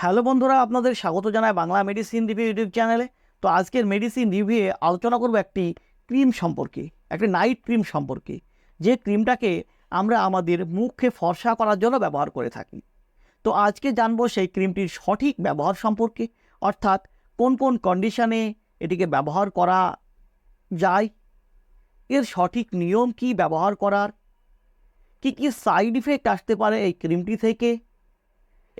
Hello বন্ধুরা, আপনাদের স্বাগত জানায় বাংলা মেডিসিন রিভিউ ইউটিউব চ্যানেলে। তো আজকের মেডিসিন রিভিউয়ে আলোচনা করব একটি ক্রিম সম্পর্কে, একটি নাইট ক্রিম সম্পর্কে। যে ক্রিমটাকে আমরা আমাদের মুখে ফর্সা করার জন্য ব্যবহার করে থাকি। তো আজকে জানব সেই ক্রিমটির সঠিক ব্যবহার সম্পর্কে, অর্থাৎ কোন কোন কন্ডিশনে এটিকে ব্যবহার করা যায়, এর সঠিক নিয়ম কি ব্যবহার করার, কি কি সাইড ইফেক্ট আসতে পারে এই ক্রিমটি থেকে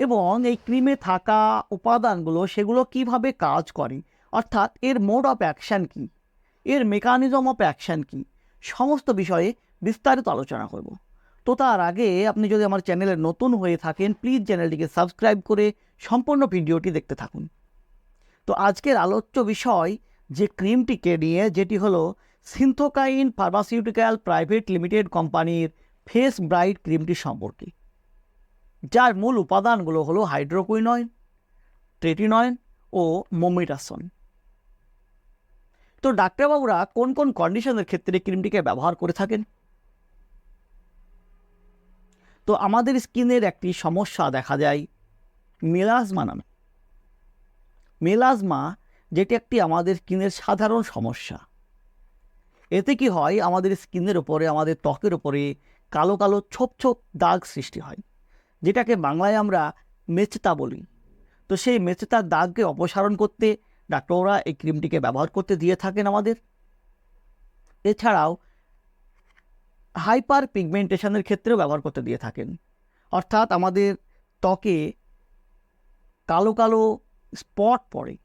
এবং এই ক্রিমে থাকা উপাদানগুলো সেগুলো কীভাবে কাজ করে? অর্থাৎ এর মোড অফ অ্যাকশান কী? এর মেকানিজম অফ অ্যাকশান কী? সমস্ত বিষয়ে বিস্তারিত আলোচনা করব। তো তার আগে আপনি যদি আমার চ্যানেলে নতুন হয়ে থাকেন প্লিজ চ্যানেলটিকে সাবস্ক্রাইব করে সম্পূর্ণ ভিডিওটি দেখতে থাকুন। তো আজকের আলোচ্য বিষয় যে ক্রিমটিকে নিয়ে, যেটি হলো সিন্থোকাইন ফার্মাসিউটিক্যাল প্রাইভেট লিমিটেড কোম্পানির ফেস ব্রাইট ক্রিমটি সম্পর্কে। যার মূল উপাদানগুলো হলো হাইড্রোকুইনয়েন ট্রেটিনয়েন ও মোমিটাসন। তো ডাক্তারবাবুরা কোন কোন কন্ডিশনের ক্ষেত্রে ক্রিমটিকে ব্যবহার করে থাকেন? তো আমাদের স্কিনের একটি সমস্যা দেখা যায়, মেলাজমা নামে। মেলাজমা, যেটি একটি আমাদের স্কিনের সাধারণ সমস্যা। এতে কি হয়, আমাদের স্কিনের ওপরে আমাদের ত্বকের ওপরে কালো কালো ছোপ ছোপ দাগ সৃষ্টি হয়। যেটাকে বাংলায় আমরা মেচতা বলি। তো সেই মেচতার দাগকে অপসারণ করতে ডাক্তাররা এই ক্রিমটিকে ব্যবহার করতে দিয়ে থাকেন আমাদের। এছাড়াও হাইপার পিগমেন্টেশনের ক্ষেত্রেও ব্যবহার করতে দিয়ে থাকেন। অর্থাৎ আমাদের ত্বকে কালো কালো স্পট পড়ে।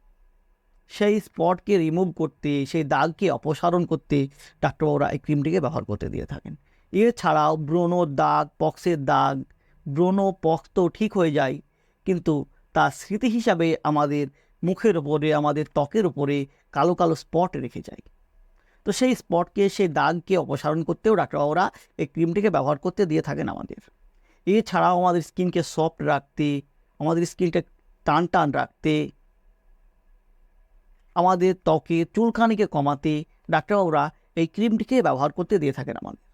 সেই স্পটকে রিমুভ করতে, সেই দাগকে অপসারণ করতে ডাক্তারবাবুরা এই ক্রিমটিকে ব্যবহার করতে দিয়ে থাকেন। এছাড়াও ব্রণর দাগ, পক্সের দাগ ব্রণ পক্স তো ঠিক হয়ে যায়, কিন্তু তার স্মৃতি হিসাবে আমাদের মুখের ওপরে আমাদের ত্বকের ওপরে কালো কালো স্পট রেখে যায়। তো সেই স্পটকে, সেই দাগকে অপসারণ করতেও ডাক্তারবাবুরা এই ক্রিমটিকে ব্যবহার করতে দিয়ে থাকেন আমাদের। এছাড়াও আমাদের স্কিনকে সফট রাখতে, আমাদের স্কিনকে টান টান রাখতে, আমাদের ত্বকে চুলকানিকে কমাতে ডাক্তারবাবুরা এই ক্রিমটিকে ব্যবহার করতে দিয়ে থাকেন আমাদের।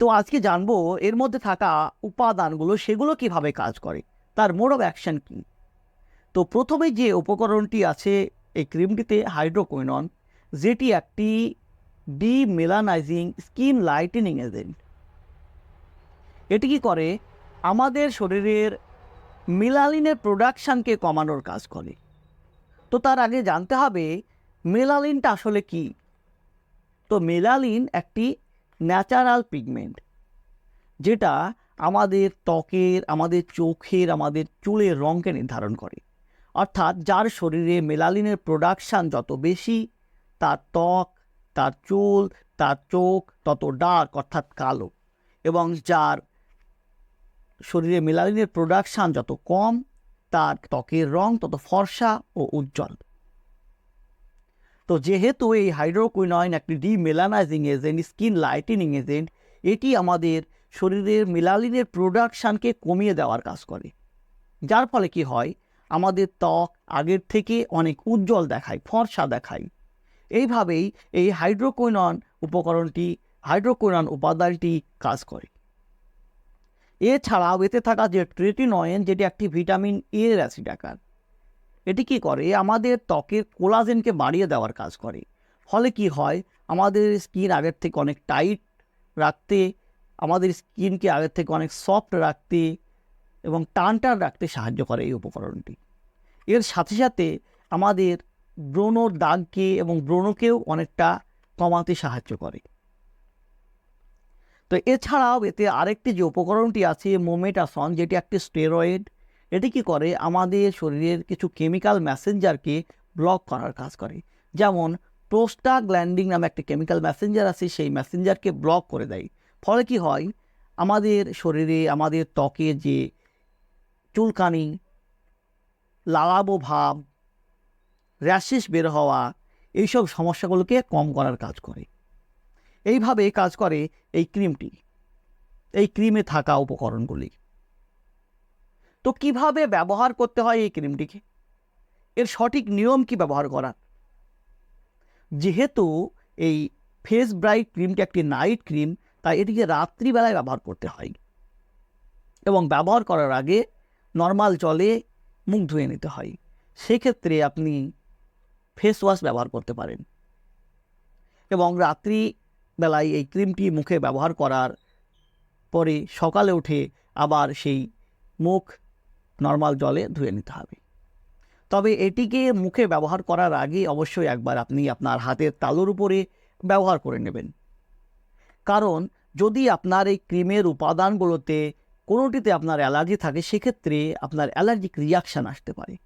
তো আজকে জানব এর মধ্যে থাকা উপাদানগুলো সেগুলো কীভাবে কাজ করে, তার মোড অফ অ্যাকশন কী? তো প্রথমে যে উপকরণটি আছে এই ক্রিমটিতে হাইড্রোকুইনন যেটি একটি ডিমেলানাইজিং স্কিন লাইটেনিং এজেন্ট এটি কি করে? আমাদের শরীরের মেলালিনের প্রোডাকশানকে কমানোর কাজ করে। তো তার আগে জানতে হবে মেলালিনটা আসলে কি? তো মেলালিন একটি ন্যাচারাল পিগমেন্ট যেটা আমাদের ত্বকের, আমাদের চোখের, আমাদের চুলের রঙকে নির্ধারণ করে। অর্থাৎ যার শরীরে মেলালিনের প্রোডাকশান যত বেশি, তার ত্বক, তার চুল, তার চোখ তত ডার্ক অর্থাৎ কালো। এবং যার শরীরে মেলালিনের প্রোডাকশান যত কম, তার ত্বকের রং তত ফর্সা ও উজ্জ্বল। তো যেহেতু এই হাইড্রোকুইনয়েন একটি demelanizing agent, skin lightening agent, এটি আমাদের শরীরের মেলালিনের প্রোডাকশানকে কমিয়ে দেওয়ার কাজ করে। যার ফলে কি হয়? আমাদের ত্বক আগের থেকে অনেক উজ্জ্বল দেখায়, ফর্সা দেখায়। এইভাবেই এই হাইড্রোকুইনন উপকরণটি হাইড্রোকুইনন উপাদানটি কাজ করে। এছাড়াও এতে থাকা যে ট্রেটিনয়েন যেটি একটি ভিটামিন এর অ্যাসিড আকার। এটি কি করে? আমাদের ত্বকের কোলাজেনকে বাড়িয়ে দেওয়ার কাজ করে। ফলে কি হয়? আমাদের স্কিন আগের থেকে অনেক টাইট রাখতে, আমাদের স্কিনকে আগের থেকে অনেক সফট রাখতে এবং টান টান রাখতে সাহায্য করে এই উপকরণটি। এর সাথে সাথে আমাদের ব্রণর দাগকে এবং ব্রণকেও অনেকটা কমাতে সাহায্য করে। তো এছাড়াও এতে আরেকটি যে উপকরণটি আছে, মোমেটাসন, যেটি একটি স্টেরয়েড এটি কি করে? আমাদের শরীরের কিছু কেমিক্যাল মেসেঞ্জারকে ব্লক করার কাজ করে। যেমন প্রোস্টাগ্ল্যান্ডিং নামে একটা কেমিক্যাল মেসেঞ্জার আছে, সেই মেসেঞ্জারকে ব্লক করে দেয়। ফলে কি হয়? আমাদের শরীরে, আমাদের ত্বকে যে চুলকানি, লালাবো ভাব র্যাশেস বের হওয়া, এইসব সমস্যাগুলোকে কম করার কাজ করে। এইভাবে কাজ করে এই ক্রিমটি এই ক্রিমে থাকা উপকরণগুলি। তো কীভাবে ব্যবহার করতে হয় এই ক্রিমটিকে? এর সঠিক নিয়ম কি ব্যবহার করার? যেহেতু এই ফেস ব্রাইট ক্রিমটি একটি নাইট ক্রিম, তাই এটিকে রাত্রিবেলায় ব্যবহার করতে হয় এবং ব্যবহার করার আগে নর্মাল জলে মুখ ধুয়ে নিতে হয়। সেক্ষেত্রে আপনি ফেস ওয়াশ ব্যবহার করতে পারেন এবং রাত্রি বেলায় এই ক্রিমটি মুখে ব্যবহার করার পরে সকালে উঠে আবার সেই মুখ নর্মাল জলে ধুয়ে নিতে হবে। তবে এটিকে মুখে ব্যবহার করার আগে অবশ্যই একবার আপনি আপনার হাতের তালুর উপরে ব্যবহার করে নেবেন। কারণ যদি আপনার এই ক্রিমের উপাদানগুলোতে কোনোটিতে আপনার অ্যালার্জি থাকে, সেক্ষেত্রে আপনার অ্যালার্জিক রিয়াকশান আসতে পারে।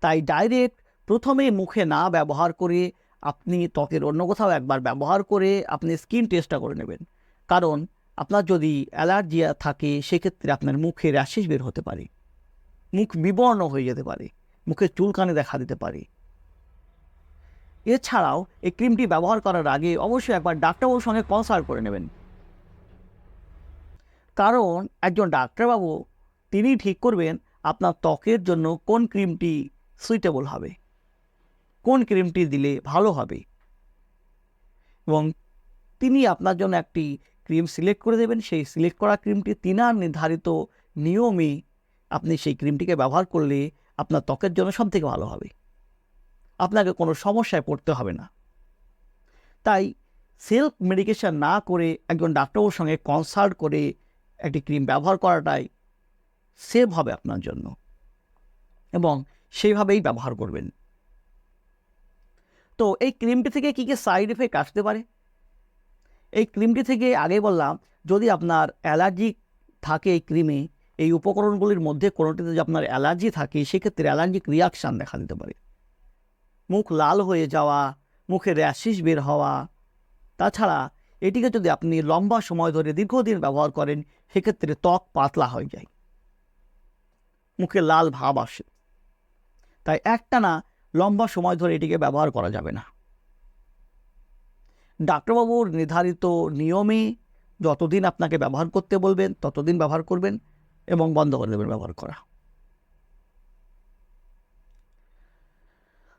তাই ডাইরেক্ট প্রথমে মুখে না ব্যবহার করে আপনি ত্বকের অন্য কোথাও একবার ব্যবহার করে আপনি স্কিন টেস্টটা করে নেবেন। কারণ আপনার যদি অ্যালার্জি থাকে, সেক্ষেত্রে আপনার মুখে র্যাশেস বের হতে পারে। মুখ বিবর্ণ হয়ে যেতে পারে মুখে চুলকানি দেখা দিতে পারে। এছাড়াও এই ক্রিমটি ব্যবহার করার আগে অবশ্যই একবার ডাক্তারবাবুর সঙ্গে কনসাল্ট করে নেবেন। কারণ একজন ডাক্তারবাবু তিনি ঠিক করবেন আপনার ত্বকের জন্য কোন ক্রিমটি সুইটেবল হবে, কোন ক্রিমটি দিলে ভালো হবে। এবং তিনি আপনার জন্য একটি ক্রিম সিলেক্ট করে দেবেন, সেই সিলেক্ট করা ক্রিমটি তিনার নির্ধারিত নিয়মে আপনি সেই ক্রিমটিকে ব্যবহার করলে আপনার ত্বকের জন্য সব থেকে ভালো হবে। আপনাকে কোনো সমস্যায় পড়তে হবে না। তাই সেলফ মেডিকেশন না করে একজন ডাক্তারবাবুর সঙ্গে কনসাল্ট করে একটি ক্রিম ব্যবহার করাটাই সেভ হবে আপনার জন্য এবং সেইভাবেই ব্যবহার করবেন। তো এই ক্রিমটি থেকে কী কী সাইড এফেক্ট আসতে পারে? এই ক্রিমটি থেকে আগে বললাম, যদি আপনার অ্যালার্জি থাকে এই ক্রিমে এই উপকরণগুলির মধ্যে কোনোটিতে যদি আপনার অ্যালার্জি থাকে, সেক্ষেত্রে অ্যালার্জিক রিয়াকশান দেখা দিতে পারে। মুখ লাল হয়ে যাওয়া, মুখে র্যাশিস বের হওয়া। তাছাড়া এটিকে যদি আপনি লম্বা সময় ধরে দীর্ঘদিন ব্যবহার করেন, সেক্ষেত্রে ত্বক পাতলা হয়ে যায়। মুখে লাল ভাব আসে। তাই একটানা লম্বা সময় ধরে এটিকে ব্যবহার করা যাবে না। ডাক্তারবাবুর নির্ধারিত নিয়মে যতদিন আপনাকে ব্যবহার করতে বলবেন, ততদিন ব্যবহার করবেন। এবং বন্ধ করে দেবেন ব্যবহার করা।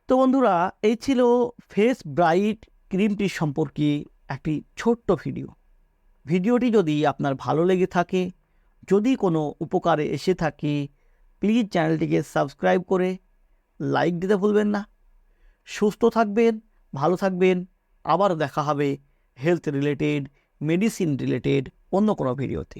তো বন্ধুরা, এই ছিল ফেস ব্রাইট ক্রিমটি সম্পর্কে একটি ছোট্ট ভিডিও। ভিডিওটি যদি আপনার ভালো লেগে থাকে, যদি কোনো উপকারে এসে থাকে, প্লিজ চ্যানেলটিকে সাবস্ক্রাইব করে লাইক দিতে ভুলবেন না। সুস্থ থাকবেন, ভালো থাকবেন। আবার দেখা হবে হেলথ রিলেটেড মেডিসিন রিলেটেড অন্য কোনো ভিডিওতে।